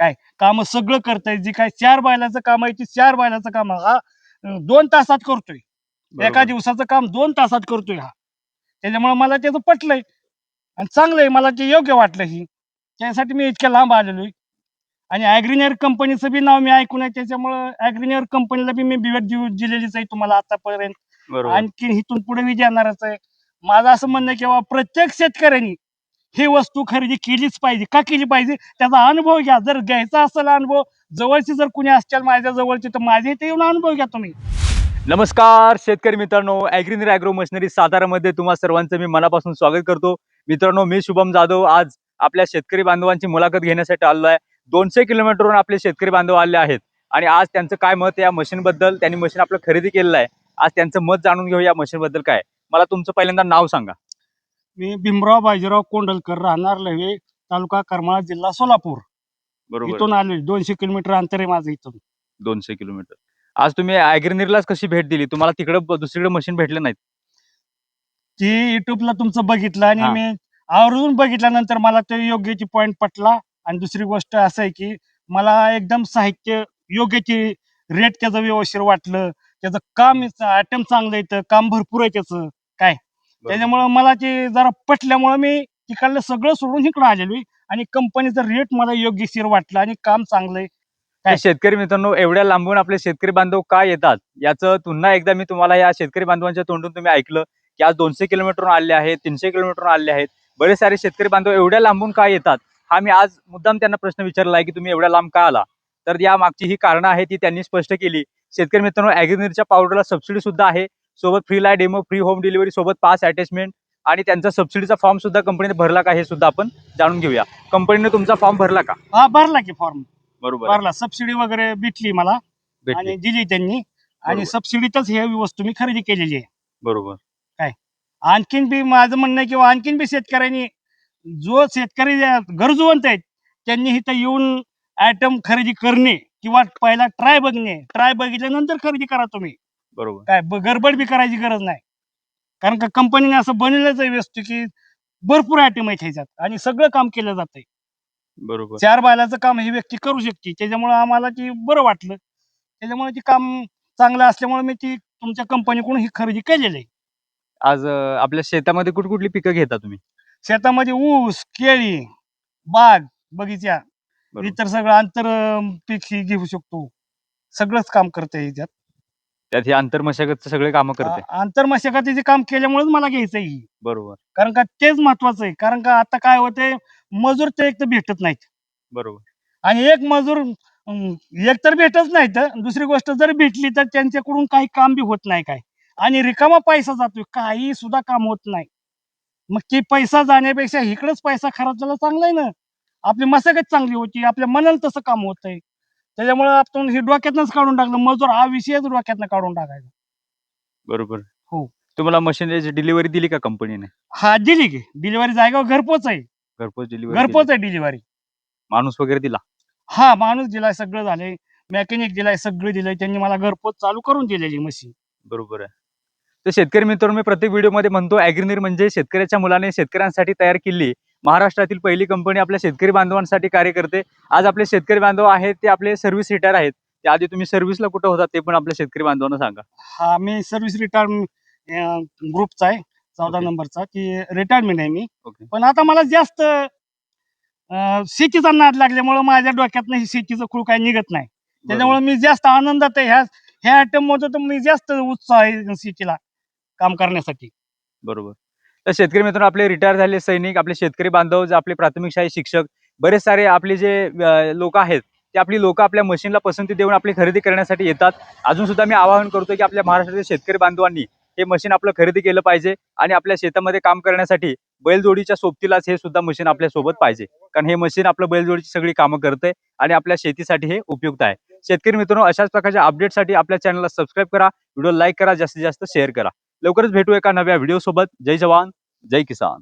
काय काम सगळं करतोय जी काय चार बैलाचं काम आहे ती चार बैलाचं काम हा दोन तासात करतोय. एका. दिवसाचं काम दोन तासात करतोय हा. त्याच्यामुळे मला त्याचं पटलंय आणि चांगलंय मला ते योग्य वाटलं ही. त्यासाठी मी इतक्या लांब आलेलो आहे. आणि ॲग्रिनियर कंपनीचं बी नाव मी ऐकून आहे त्याच्यामुळं ॲग्रिनियर कंपनीला बी मी भेट देऊ दिलेलीच आहे तुम्हाला आतापर्यंत. आणखी इथून पुढे मी देणारच आहे. माझं असं म्हणणं आहे की बाबा प्रत्येक शेतकऱ्यांनी ही वस्तू खरेदी केलीच पाहिजे. का केली पाहिजे? त्याचा अनुभव घ्या. जर घ्यायचा असेल अनुभव जवळची जर कुणी असतील माझ्या जवळची तर माझे इथे येऊन अनुभव घ्या तुम्ही. नमस्कार शेतकरी मित्रांनो. ॲग्रिनर ॲग्रो मशिनरी सातारामध्ये तुम्हा सर्वांचं मी मनापासून स्वागत करतो. मित्रांनो मी शुभम जाधव. आज आपल्या शेतकरी बांधवांची मुलाखत घेण्यासाठी आलो आहे दोनशे किलोमीटरवरून आपले शेतकरी बांधव आले आहेत. आणि आज त्यांचं काय मत या मशीनबद्दल? त्यांनी मशीन आपलं खरेदी केलेलं आहे. आज त्यांचं मत जाणून घेऊ या मशीनबद्दल काय मला तुमचं पहिल्यांदा नाव सांगा. मी भीमराव बाजीराव कोंडलकर राहणार लवे तालुका करमाळा जिल्हा सोलापूर. बरोबर. इथून आलो दोनशे किलोमीटर अंतर आहे माझं इथून. दोनशे किलोमीटर. आज तुम्ही ॲग्रिनरलाच कशी भेट दिली? तुम्हाला तिकडं दुसरीकडे मशीन भेटले नाहीत. ती युट्यूबला तुमचं बघितलं आणि हा. मी आवर्जून बघितल्यानंतर मला ते योग्यची पॉईंट पटला. आणि दुसरी गोष्ट असं आहे की मला एकदम साहित्य योग्यची रेट त्याचं व्यवस्थित वाटलं. त्याचं काम आयटम चांगलं येतं काम भरपूर आहे त्याचं. काय? त्याच्यामुळं मला ते जरा पटल्यामुळं मी तिकडलं सगळं सोडून इकडं आलेलो आहे. आणि कंपनीचं रेट मला योग्यशीर वाटलं आणि काम चांगलं आहे तर शेतकरी मित्रांनो एवढ्या लांबून आपले शेतकरी बांधव का येतात? याचं पुन्हा एकदा मी तुम्हाला या शेतकरी बांधवांच्या तोंडून तुम्ही ऐकलं की आज दोनशे किलोमीटरवरून आले आहेत तीनशे किलोमीटरवरून आले आहेत. बरेच सारे शेतकरी बांधव एवढ्या लांबून का येतात? हा मी आज मुद्दाम त्यांना प्रश्न विचारला आहे की तुम्ही एवढ्या लांब का आला? तर या मागची ही कारणं आहेत ती त्यांनी स्पष्ट केली. शेतकरी मित्रांनो ॲग्रिनरच्या पावडरला सबसिडी सुद्धा आहे. सोबत फ्री लाय डेमो फ्री होम डिलिव्हरी सोबत पाच अटॅचमेंट आणि त्यांचा सबसिडीचा फॉर्म सुद्धा कंपनीने भरला का हे सुद्धा आपण जाणून घेऊया. कंपनीने तुमचा फॉर्म भरला का? हा भरला की फॉर्म बरोबर. भरला. सबसिडी वगैरे भेटली मला. भेटली. आणि दिली त्यांनी. आणि बरोबर. सबसिडीतच हे वस्तू मी खरेदी केलेली आहे. बरोबर. आणखीन बी माझं म्हणणं आहे किंवा आणखीन बी शेतकऱ्यांनी जो शेतकरी जे गरजूवंत आहेत त्यांनी इथं येऊन आयटम खरेदी करणे किंवा पहिला ट्राय बघणे. ट्राय बघितल्यानंतर खरेदी करा तुम्ही. बरोबर. काय ब- गडबड बी करायची गरज नाही. कारण का कंपनीने असं बनवलंच आहे वस्तू की भरपूर आयटम आहेत ह्याच्यात आणि सगळं काम केलं जातंय. बरोबर. चार बायलाचं काम ही व्यक्ती करू शकते. त्याच्यामुळे आम्हाला ती बरं वाटलं. त्याच्यामुळे ती काम चांगलं असल्यामुळे मी ती तुमच्या कंपनीकडून ही खरेदी केलेली आहे. आज अं, आपल्या शेतामध्ये कुठ कुठली पिकं घेता तुम्ही? शेतामध्ये ऊस केळी बाग बगीचा. बरोबर. इतर सगळं आंतर अं, पीक ही घेऊ शकतो. सगळंच काम करते ह्याच्यात. त्यात हे आंतरमशागतचं सगळे कामं करते. आ- आंतरमशागतीचे काम केल्यामुळेच मला घ्यायचं ही. बरोबर. कारण का तेच महत्वाचं आहे. कारण का आता काय होते मजूर ते एक तर भेटत नाहीत. बरोबर. आणि एक मजूर अं, एक तर भेटच नाहीत. दुसरी गोष्ट जर भेटली तर त्यांच्याकडून काही काम बी होत नाही काय. आणि रिकामा पैसा जातोय. काही सुद्धा काम होत नाही. मग ते पैसा जाण्यापेक्षा इकडंच पैसा खर्च झाला चांगला आहे ना. आपली मशागत चांगली होती. आपल्या मनाला तसं काम होतंय. त्याच्यामुळे आपण हे डोक्यातनंच काढून टाकलं. मजूर हा विषयच डोक्यातनं काढून टाकायचा. बरोबर. हो. तुम्हाला मशीनची डिलिव्हरी दिली का कंपनीने हा दिली की. डिलिव्हरी जागेवर घरपोच आहे. घरपोच डिलिव्हरी घरपोच आहे डिलिव्हरी माणूस वगैरे दिला? हा माणूस दिलाय सगळं झालंय. मेकॅनिक दिलाय सगळं दिलंय. त्यांनी मला घरपोच चालू करून दिलेली मशीन. बरोबर आहे. तर शेतकरी मित्रांनो मी प्रत्येक व्हिडिओमध्ये म्हणतो ॲग्रिनीर म्हणजे शेतकऱ्याच्या मुलाने शेतकऱ्यांसाठी तयार केली. महाराष्ट्रातील पहिली कंपनी आपल्या शेतकरी बांधवांसाठी कार्य करते. आज आपले शेतकरी बांधव आहेत ते आपले सर्व्हिस रिटायर आहेत. त्या आधी तुम्ही सर्व्हिसला कुठं होता ते पण आपल्या शेतकरी बांधवांना सांगा. हा मी सर्व्हिस रिटायरमेंट ग्रुपचा आहे चौदा. नंबरचा की रिटायरमेंट आहे मी. ओके पण आता मला जास्त अं, शेतीचा नाद लागल्यामुळे माझ्या डोक्यातनं ही शेतीचं खूळ काही निघत नाही. त्याच्यामुळे मी जास्त आनंदात आहे. ह्या ह्या आयटममध्ये तर मी जास्त उत्साह आहे शेतीला काम करण्यासाठी. बरोबर. तर शेतकरी मित्रांनो आपले रिटायर झाले सैनिक आपले शेतकरी बांधव जे आपले प्राथमिक शाळेत शिक्षक बरेच सारे आपले जे लोक आहेत ते आपली लोक आपल्या मशीनला पसंती देऊन आपली खरेदी करण्यासाठी येतात. अजून सुद्धा मी आवाहन करतो की आपल्या महाराष्ट्रातील शेतकरी बांधवांनी हे मशीन आपलं खरेदी केलं पाहिजे आणि आपल्या शेतामध्ये काम करण्यासाठी बैलजोडीच्या सोबतीलाच हे सुद्धा मशीन आपल्यासोबत पाहिजे. कारण हे मशीन आपलं बैलजोडीची सगळी कामं करते आणि आपल्या शेतीसाठी हे उपयुक्त आहे. शेतकरी मित्रांनो अशाच प्रकारच्या अपडेटसाठी आपल्या चॅनलला सबस्क्राईब करा व्हिडिओ लाईक करा जास्तीत जास्त शेअर करा. लवकरच भेटू एका नव्या व्हिडिओ सोबत. जय जवान जय किसान.